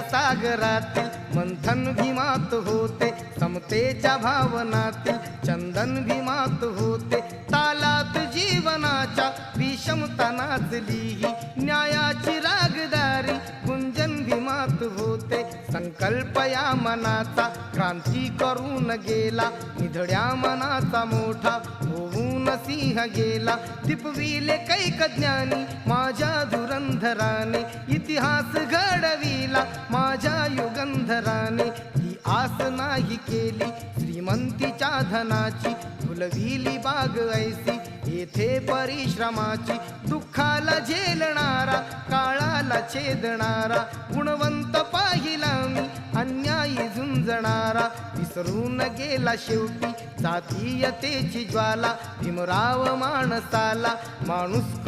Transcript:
सागरातील मंथन भीमात होते समतेच्या भावनातील चंदन भीमात होते. तालात जीवनाच्या विषमता नाचली न्यायाची रागदारी गुंजन भीमात होते. संकल्प या मनाचा क्रांती करून गेला निधड्या मनाचा मोठा होऊन सिंह गेला. दिपविले कैक ज्ञानी माझ्या धुरंधराने इतिहास घडविला माझ्या युगंधराने ती आस नाही केली. श्रीमंतीच्या धनाची फुलविली बाग ऐसी. येथे परिश्रमाची दुःखाला झेलणारा काळाला छेदणारा गुणवंत पाहिला मी अन्यायी झुंजणारा. विसरून गेला शेवटी जातीयतेची ज्वाला भीमराव माणसाला माणूस